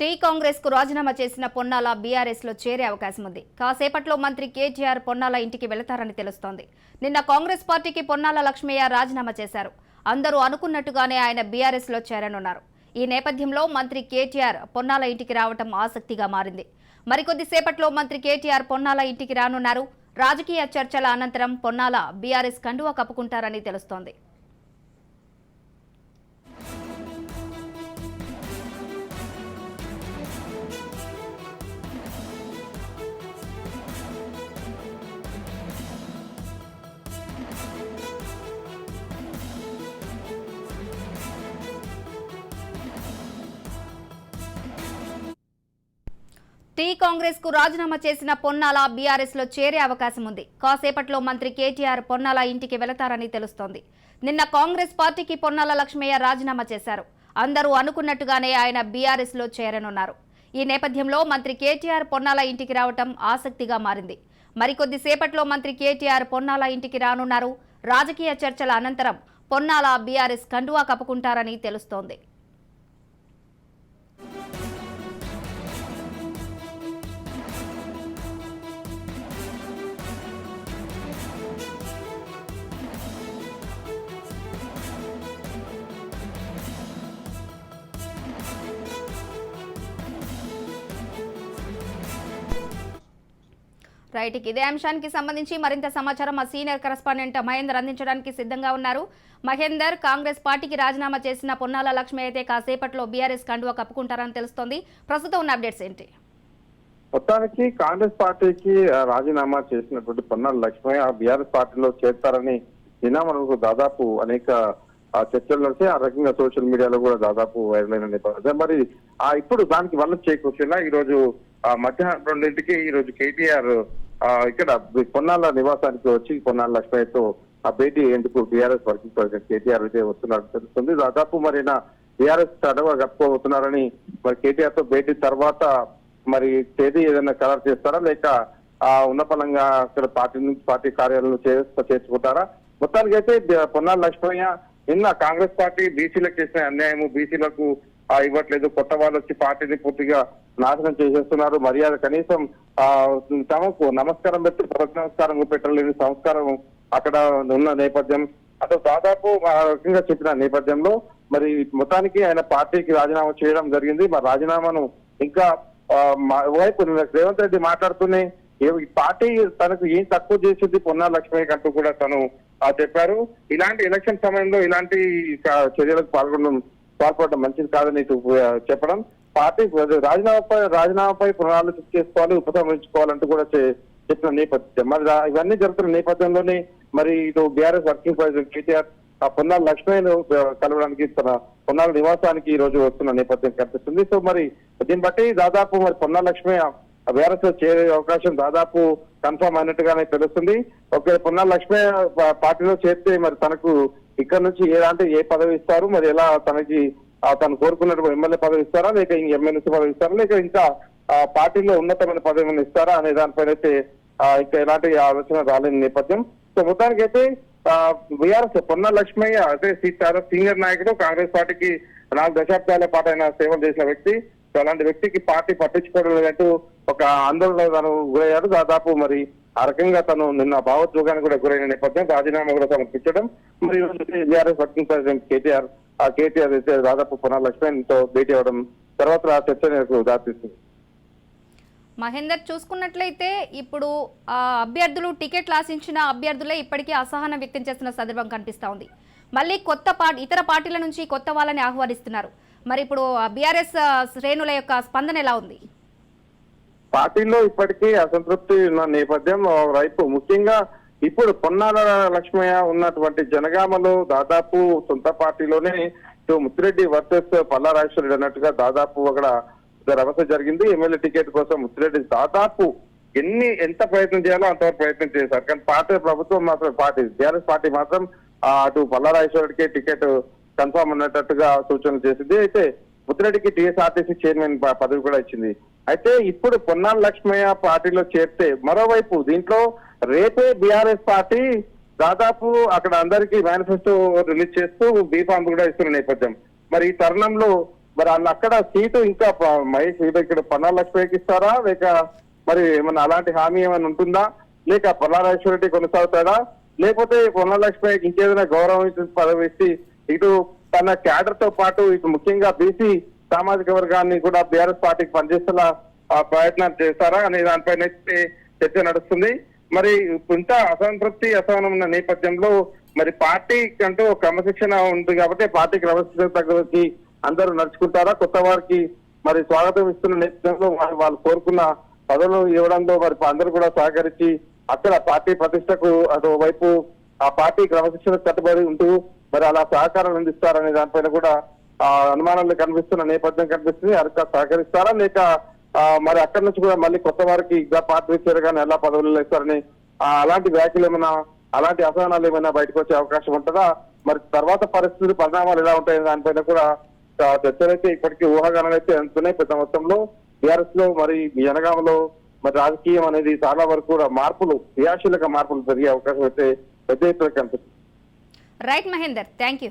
Tea కాంగ్రెస్కు రాజీనామా చేసిన పొన్నాల బీఆర్ఎస్లో చేరే అవకాశం ఉంది కాసేపట్లో మంత్రి కేటీఆర్ పొన్నాల ఇంటికి వెళతారని తెలుస్తోంది. నిన్న కాంగ్రెస్ పార్టీకి పొన్నాల లక్ష్మయ్య రాజీనామా చేశారు. అందరూ అనుకున్నట్టుగానే ఆయన బీఆర్ఎస్లో చేరనున్నారు. ఈ నేపథ్యంలో మంత్రి కేటీఆర్ పొన్నాల ఇంటికి రావటం ఆసక్తిగా మారింది. మరికొద్ది సేపట్లో మంత్రి కేటీఆర్ పొన్నాల ఇంటికి రానున్నారు. రాజకీయ చర్చల అనంతరం పొన్నాల బీఆర్ఎస్ కండువా కప్పుకుంటారని తెలుస్తోంది. టీ కాంగ్రెస్కు రాజీనామా చేసిన పొన్నాల బీఆర్ఎస్లో చేరే అవకాశం ఉంది. కాసేపట్లో మంత్రి కేటీఆర్ పొన్నాల ఇంటికి వెళతారని తెలుస్తోంది. నిన్న కాంగ్రెస్ పార్టీకి పొన్నాల లక్ష్మయ్య రాజీనామా చేశారు. అందరూ అనుకున్నట్టుగానే ఆయన బీఆర్ఎస్లో చేరనున్నారు. ఈ నేపథ్యంలో మంత్రి కేటీఆర్ పొన్నాల ఇంటికి రావటం ఆసక్తిగా మారింది. మరికొద్ది సేపట్లో మంత్రి కేటీఆర్ పొన్నాల ఇంటికి రానున్నారు. రాజకీయ చర్చల అనంతరం పొన్నాల బీఆర్ఎస్ కండువా కప్పుకుంటారని తెలుస్తోంది. రైట్ ఇదే అంశానికి సంబంధించి మరింత సమాచారం మా సీనియర్ కరెస్పాండెంట్ మహేందర్ అందించడానికి సిద్ధంగా ఉన్నారు. మహేందర్ కాంగ్రెస్ పార్టీకి రాజీనామా చేసిన పొన్నాల లక్ష్మి అయితే కాసేపట్లో బీఆర్ఎస్ కండువా కప్పుకుంటారని తెలుస్తోంది. ప్రస్తుతం ఉన్న అప్డేట్స్ ఏంటి? మొత్తానికి కాంగ్రెస్ పార్టీకి ఆ, రాజీనామా చేసినటువంటి పొన్నాల లక్ష్మయ్య బీఆర్ఎస్ పార్టీలో చేస్తారని నినామనకు మనకు దాదాపు అనేక చర్చలు నడిచి ఆ రకంగా సోషల్ మీడియాలో కూడా దాదాపు వైరల్ అయిన నేపథ్యం మరి ఇప్పుడు దానికి వల్ల చేకూర్చున్నా ఈ రోజు మధ్యాహ్నం రెండింటికి ఈ రోజు కేటీఆర్ ఇక్కడ పొన్నాల నివాసానికి వచ్చి పొన్నాల లక్ష్మయ్యతో ఆ భేటీ ఎందుకు బీఆర్ఎస్ వర్కింగ్ ప్రెసిడెంట్ కేటీఆర్ అయితే వస్తున్నారు తెలుస్తుంది. దాదాపు మరి బీఆర్ఎస్ తడవ కప్పుకోబోతున్నారని మరి కేటీఆర్తో భేటీ తర్వాత మరి తేదీ ఏదైనా ఖరారు చేస్తారా? లేక ఆ ఉన్నపలంగా ఇక్కడ అక్కడ పార్టీ నుంచి పార్టీ కార్యాలయంలో చేస్తా చేసుకుంటారా మొత్తానికి అయితే పొన్నాల లక్ష్మయ్య నిన్న కాంగ్రెస్ పార్టీ బీసీలకు చేసిన అన్యాయము బీసీలకు ఇవ్వట్లేదు. కొత్త వాళ్ళు వచ్చి పార్టీని పూర్తిగా నాశనం చేసేస్తున్నారు. మర్యాద కనీసం ఆ తమకు నమస్కారం పెట్టి ప్రతి నమస్కారం పెట్టలేని సంస్కారం అక్కడ ఉన్న నేపథ్యం. అటు దాదాపు రకంగా చెప్పిన నేపథ్యంలో మరి మొత్తానికి ఆయన పార్టీకి రాజీనామా చేయడం జరిగింది. మరి రాజీనామాను ఇంకా ఆ, వైపు రేవంత్ రెడ్డి మాట్లాడుతూనే పార్టీ తనకు ఏం తక్కువ చేసింది పొన్నా లక్ష్మయ్య అంటూ కూడా తను చెప్పారు. ఇలాంటి ఎలక్షన్ సమయంలో ఇలాంటి చర్యలకు పాల్గొనడం పాల్పడడం మంచిది కాదని చెప్పడం పార్టీ రాజీనామాపై రాజీనామాపై పునరాలోచన చేసుకోవాలి ఉపసంహరించుకోవాలంటూ కూడా చెప్పిన నేపథ్యం. మరి ఇవన్నీ జరుగుతున్న నేపథ్యంలోనే మరి ఇటు బీఆర్ఎస్ వర్కింగ్ ప్రెసిడెంట్ కేటీఆర్ ఆ పొన్నాల లక్ష్మయ్యను కలవడానికి తన పొన్నాల నివాసానికి ఈ రోజు వస్తున్న నేపథ్యం కనిపిస్తుంది. సో మరి దీన్ని బట్టి దాదాపు మరి పొన్నాల లక్ష్మయ్య బీఆర్ఎస్లో చేరే అవకాశం దాదాపు కన్ఫర్మ్ అయినట్టుగానే తెలుస్తుంది. ఒకవేళ పొన్నాల లక్ష్మయ్య పార్టీలో చేస్తే మరి తనకు ఇక్కడ నుంచి ఎలాంటి ఏ పదవి ఇస్తారు? మరి ఎలా తనకి తను కోరుకున్నట్టు ఎమ్మెల్యే పదవి ఇస్తారా? లేక ఎమ్మెల్సీ పదవి ఇస్తారా? లేక ఇంకా ఆ, పార్టీలో ఉన్నతమైన పదవి ఇస్తారా? అనే దానిపైన అయితే ఇంకా ఎలాంటి ఆలోచన రాలేని నేపథ్యం. సో మొత్తానికి అయితే బీఆర్ఎస్ పొన్న లక్ష్మయ్య అదే సీనియర్ నాయకుడు కాంగ్రెస్ పార్టీకి నాలుగు దశాబ్దాల పాటు ఆయన సేవలు చేసిన వ్యక్తి. సో అలాంటి వ్యక్తికి పార్టీ పట్టించుకోవడం లేదంటూ ఒక ఆందోళన తను గురయ్యాడు. దాదాపు మరి ఆ రకంగా తను నిన్న భావోద్వేగానికి కూడా గురైన నేపథ్యం. రాజీనామా కూడా సమర్పించడం మరి బీఆర్ఎస్ వర్కింగ్ ప్రెసిడెంట్ కేటీఆర్ ఆ కేటీఆర్ అయితే దాదాపు పొన్న లక్ష్మయ్యతో భేటీ అవ్వడం తర్వాత ఆ చర్చకు దారితీస్తుంది మహేందర్ చూసుకున్నట్లయితే ఇప్పుడు అభ్యర్థులు టికెట్లు ఆశించిన అభ్యర్థులే ఇప్పటికీ అసహనం వ్యక్తం చేస్తున్న సందర్భం కనిపిస్తా ఉంది. మళ్ళీ కొత్త పార్టీ ఇతర పార్టీల నుంచి కొత్త వాళ్ళని ఆహ్వానిస్తున్నారు. మరి ఇప్పుడు బీఆర్ఎస్ శ్రేణుల యొక్క స్పందన ఎలా ఉంది? పార్టీలో ఇప్పటికీ అసంతృప్తి ఉన్న నేపథ్యం వైపు ముఖ్యంగా ఇప్పుడు పొన్నాల లక్ష్మయ్య ఉన్నటువంటి జనగామలో దాదాపు సొంత పార్టీలోనే ఇటు ముత్తిరెడ్డి వర్సెస్ పల్లా రాజేశ్వరుడు అన్నట్టుగా దాదాపు అక్కడ రవస జరిగింది. ఎమ్మెల్యే టికెట్ కోసం ముత్తిరెడ్డి దాదాపు ఎన్ని ఎంత ప్రయత్నం చేయాలో అంతవరకు ప్రయత్నం చేశారు. కానీ పార్టీ ప్రభుత్వం మాత్రం పార్టీ టీఆర్ఎస్ పార్టీ మాత్రం అటు పల్లారాజేశ్వరుడికి టికెట్ కన్ఫర్మ్ అన్నట్టుగా సూచనలు చేసింది. అయితే ముత్తిరెడ్డికి టీఎస్ఆర్టీసీ చైర్మన్ పదవి కూడా ఇచ్చింది. అయితే ఇప్పుడు పొన్నాల లక్ష్మయ్య పార్టీలో చేరితే మరోవైపు దీంట్లో రేపే బీఆర్ఎస్ పార్టీ దాదాపు అక్కడ అందరికీ మేనిఫెస్టో రిలీజ్ చేస్తూ బీఫామ్ కూడా ఇస్తున్న నేపథ్యం. మరి ఈ తరుణంలో మరి వాళ్ళు అక్కడ సీటు ఇంకా మహేష్ ఇక్కడ పొన్నాల లక్ష్మయ్యకి ఇస్తారా? లేక మరి ఏమన్నా అలాంటి హామీ ఏమైనా ఉంటుందా? లేక పల్లారాజేశ్వర రెడ్డి కొనసాగుతాడా? లేకపోతే పొన్నాల ఇంకేదైనా గౌరవం పదవి ఇచ్చి ఇటు తన క్యాడర్తో పాటు ఇటు ముఖ్యంగా బీసీ సామాజిక వర్గాన్ని కూడా బీఆర్ఎస్ పార్టీకి పనిచేసేలా ఆ, చేస్తారా అనే దానిపైన అయితే చర్చ నడుస్తుంది. మరి ఇంత అసంతృప్తి అసహనం ఉన్న నేపథ్యంలో మరి పార్టీ అంటూ క్రమశిక్షణ ఉంది కాబట్టి పార్టీ క్రమశిక్షణ తగ్గకి అందరూ నడుచుకుంటారా? కొత్త వారికి మరి స్వాగతం ఇస్తున్న నేపథ్యంలో వాళ్ళు వాళ్ళు కోరుకున్న పదవులు ఇవ్వడంలో మరి అందరూ కూడా సహకరించి అక్కడ పార్టీ ప్రతిష్టకు అటువైపు ఆ పార్టీ క్రమశిక్షణ కట్టుబడి ఉంటూ మరి అలా సహకారం అందిస్తారనే దానిపైన కూడా అనుమానాలు కనిపిస్తున్న నేపథ్యం కనిపిస్తుంది. అరక సహకరిస్తారా? లేక మరి అక్కడి నుంచి కూడా మళ్ళీ కొత్త వారికి ఇంకా పార్టీ కానీ ఎలా పదవులు ఇస్తారని అలాంటి వ్యాఖ్యలు ఏమైనా అలాంటి అసహనాలు ఏమైనా బయటకు వచ్చే అవకాశం ఉంటుందా? మరి తర్వాత పరిస్థితులు పరిణామాలు ఎలా ఉంటాయి దానిపైన కూడా చర్చలైతే ఇప్పటికీ ఊహాగానాలు అయితే అందుతున్నాయి. పెద్ద మొత్తంలో బీఆర్ఎస్లో మరి ఈ జనగామలో మరి రాజకీయం అనేది చాలా వరకు కూడా మార్పులు క్రియాశీలక మార్పులు జరిగే అవకాశం అయితే పెద్ద ఎత్తున కనిపిస్తుంది. Right Mahender thank you.